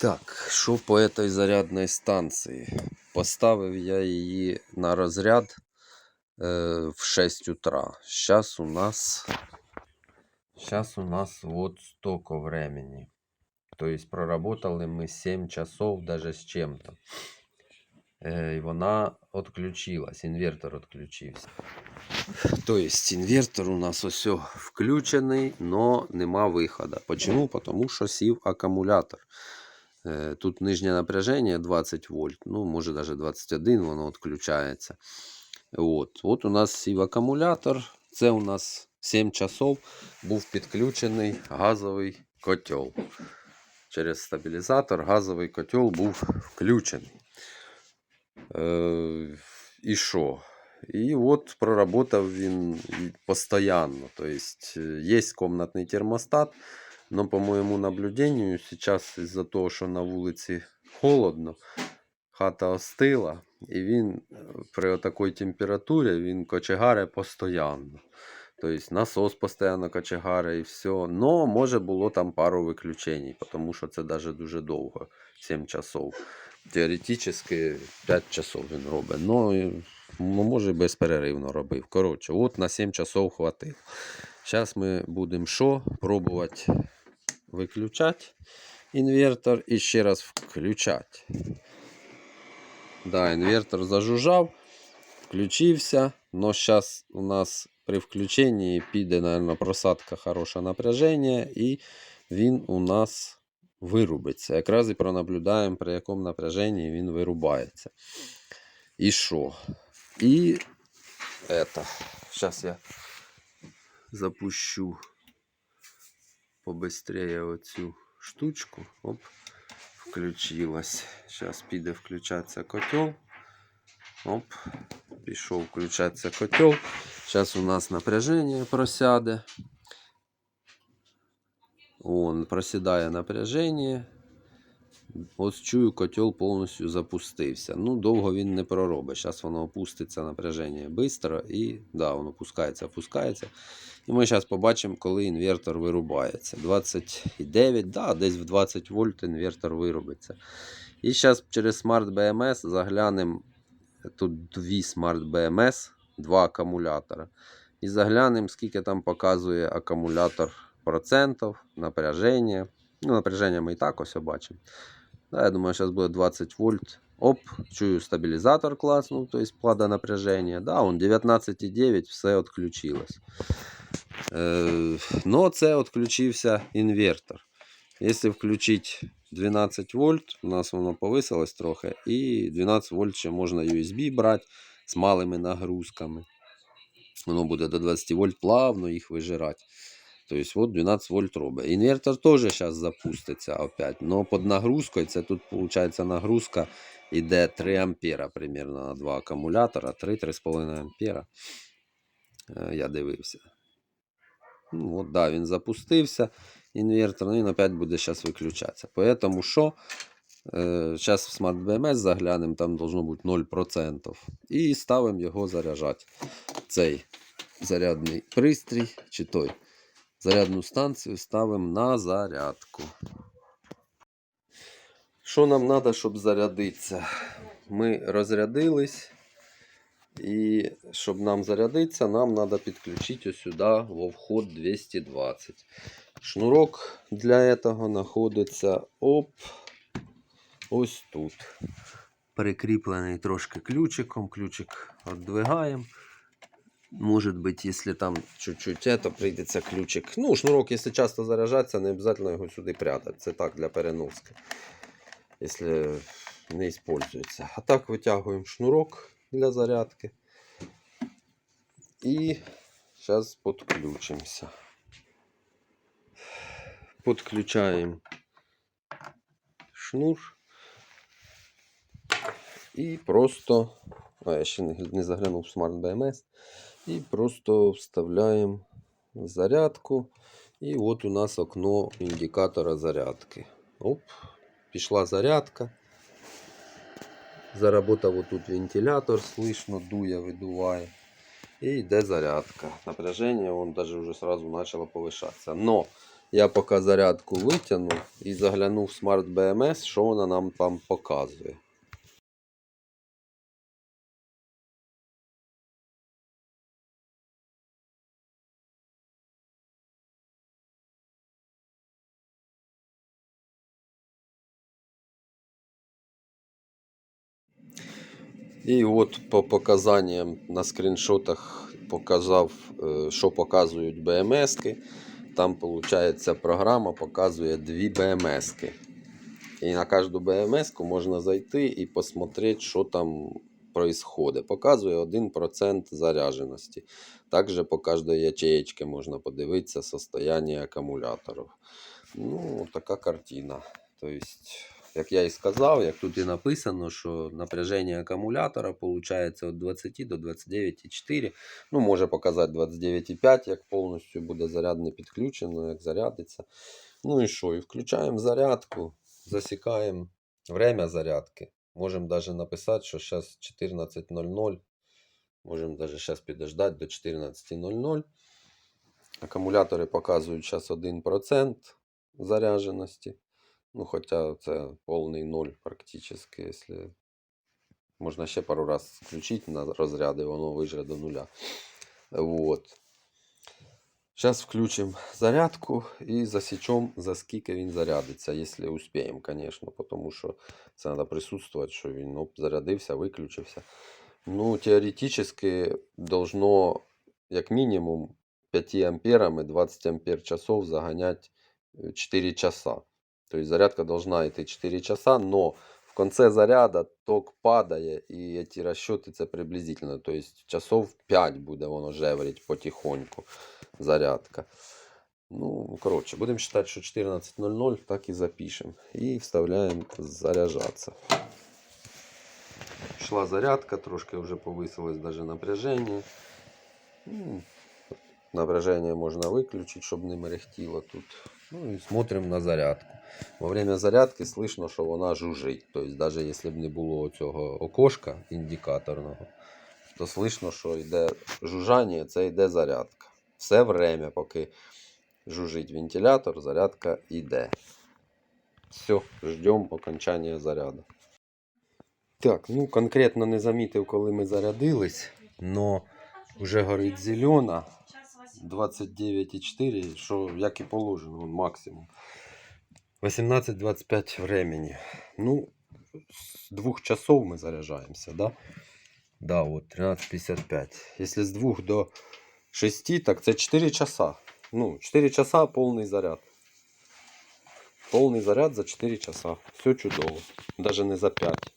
Так, що по цій зарядній станції? Поставив я її на розряд е, в 6 утра. Зараз у нас. Сейчас у нас вот столько времени. То есть проработали мы 7 часов даже с чем-то. Е, І вона відключилась, інвертор відключився. Тобто інвертор у нас ось включений, но нема виходу. Почему? Потому що сів акумулятор. Е, Тут нижнє напряження 20 вольт, ну може навіть 21, воно відключається. От. От у нас сів акумулятор. Це у нас 7 часов був підключений газовий котел. Через стабілізатор газовий котел був включений. Е, і що? І от проработав він постійно. Тобто є комнатний термостат, но по моєму наблюдению, сейчас из-за того, що на вулиці холодно, хата остила, і він е, при такій температурі він кочегаре постійно. Тобто насос постійно кочегаре і все. Но може було там пару виключень, тому що це даже дуже довго, 7 часов. Теоретично 5 часов він робить. Ну, ну, може безперервно робив. Коротше, от на 7 часов хватило. Зараз ми будемо що? Пробувати виключати інвертор і ще раз включати. Да, інвертор зажужжав, включився, но зараз у нас при включенні піде, наверное, просадка хороше напряження, і він у нас вирубиться. Якраз і пронаблюдаємо, при якому напряженні він вирубається. І що? І это. Зараз я запущу Побыстрее оцю штучку. Оп, включилась. Зараз піде включатися котел. Оп, пішов включатися котел. Зараз у нас напряження просяде. Он просідає напряження. Ось чую, котел повністю запустився. Ну, довго він не проробить. Зараз воно опуститься напряження швидко і да, воно пускається, опускається. І ми зараз побачимо, коли інвертор вирубається. 29, да, десь в 20 вольт інвертор вирубиться. І зараз через Smart BMS заглянемо. Тут дві Smart BMS, два акумулятора. І заглянемо, скільки там показує акумулятор процентів, напряження. Ну, напряження ми і так ось бачимо. Да, я думаю, зараз буде 20 вольт. Оп, чую стабілізатор класнув, то есть плада напряження. Да, он 19,9, все відключилось. Но це відключився інвертор. Якщо включити 12 вольт, у нас воно повисилось трохи, і 12 вольт ще можна USB брати з малими нагрузками. Воно буде до 20 вольт плавно їх вижирати. Тобто, от 12 вольт робить. Інвертор теж зараз запуститься опять. Но під нагрузкою, це тут виходить нагрузка йде 3 ампера примерно на два акумулятора, 3-3,5 ампера. Е, Я дивився. Ну, от, да, він запустився. Інвертор, ну він опять буде зараз виключатися. Поэтому що? Зараз в Smart BMS заглянемо, там должно бути 0%. І ставимо його заряджати. Цей зарядний пристрій, чи той зарядну станцію ставимо на зарядку. Що нам треба, щоб зарядитися? Ми розрядились. І щоб нам зарядитися, нам треба підключити ось сюди во вход 220. Шнурок для цього знаходиться оп, ось тут. Прикріплений трошки ключиком. Ключик віддвигаємо. Може бути, якщо там чуть-чуть это, прийдеться ключик. Ну, шнурок, якщо часто заряджатися, не обов'язково його сюди прятати. Це так для переноски. Якщо не використовується. А так витягуємо шнурок для зарядки. І зараз підключимося. Підключаємо шнур. І просто. А, я ще не не заглянув в Smart BMS. І просто вставляємо зарядку. І от у нас окно індикатора зарядки. Оп, пішла зарядка. Заработав отут вентилятор, слышно, дує, видуває. І йде зарядка. Напряження вон даже вже сразу почало повишатися. Но Я поки зарядку витягнув і заглянув в Smart BMS, що вона нам там показує. І от по показанням на скріншотах показав, е, що показують BMS-ки. Там, виходить, програма показує дві BMS-ки. І на кожну BMS-ку можна зайти і посмотрети, що там происходит. Показує 1% зарядженості. Також по кожній ячеєчці можна подивитися состояние акумуляторів. Ну, така картина. Тобто, як я і сказав, як тут і написано, що напряження акумулятора виходить від 20 до 29,4. Ну, може показати 29,5, як повністю буде заряд не підключено, як зарядиться. Ну і що? І включаємо зарядку, засікаємо время зарядки. Можемо навіть написати, що зараз 14.00. Можемо навіть зараз підождати до 14.00. Акумулятори показують зараз 1% зарядженості. Ну, хоча це повний ноль практично, якщо можна ще пару раз включити на розряди, воно вижре до нуля. Вот. Зараз включимо зарядку і засічемо, за скільки він зарядиться, якщо успіємо, звісно, тому що це треба присутствувати, що він оп, зарядився, виключився. Ну, теоретично должно, як мінімум, 5 амперами 20 ампер часов заганять э, 4 часа. То есть зарядка должна идти 4 часа, но в конце заряда ток падає, і эти расчеты це приблизительно. То есть часов 5 буде воно жеврить потихоньку зарядка. Ну, коротше, будемо считать, що 14.00 так і запишемо. І вставляємо заряджатися. Шла зарядка, трошки вже повисилось даже напряжение. Ну, Напряжение можно выключить, чтобы не мерехтіло тут. Ну і смотрим на зарядку. Во время зарядки слышно, що вона жужжить. Тобто, навіть якщо б не було цього окошка індикаторного, то слышно, що йде жужжання, це йде зарядка. Все время, поки жужжить вентилятор, зарядка йде. Все, ждемо окончання заряду. Так, ну конкретно не замітив, коли ми зарядились, но вже горить зелена. 29,4, що як і положено, вон максимум. 18-25 времени. Ну, с двух часов мы заряжаемся, да? Да, вот 13.55. Если с 2 до 6, так це 4 часа. Ну, 4 часа повний заряд. Повний заряд за 4 часа. Все чудово. Даже не за 5.